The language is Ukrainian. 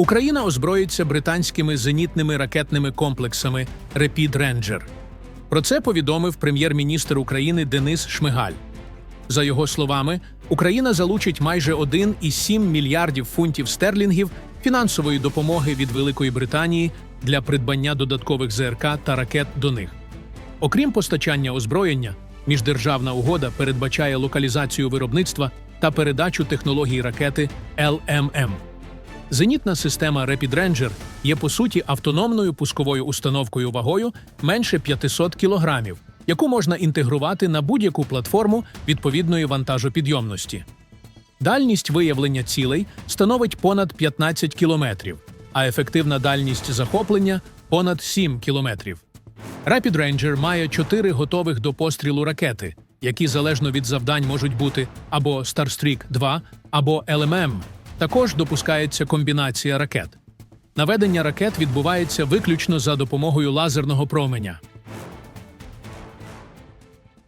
Україна озброїться британськими зенітними ракетними комплексами Rapid Ranger. Про це повідомив прем'єр-міністр України Денис Шмигаль. За його словами, Україна залучить майже 1,7 мільярдів фунтів стерлінгів фінансової допомоги від Великої Британії для придбання додаткових ЗРК та ракет до них. Окрім постачання озброєння, міждержавна угода передбачає локалізацію виробництва та передачу технологій ракети LMM. Зенітна система Rapid Ranger є по суті автономною пусковою установкою вагою менше 500 кг, яку можна інтегрувати на будь-яку платформу відповідної вантажопідйомності. Дальність виявлення цілей становить понад 15 кілометрів, а ефективна дальність захоплення понад 7 кілометрів. Rapid Ranger має чотири готових до пострілу ракети, які залежно від завдань можуть бути або Starstreak 2, або LMM. Також допускається комбінація ракет. Наведення ракет відбувається виключно за допомогою лазерного променя.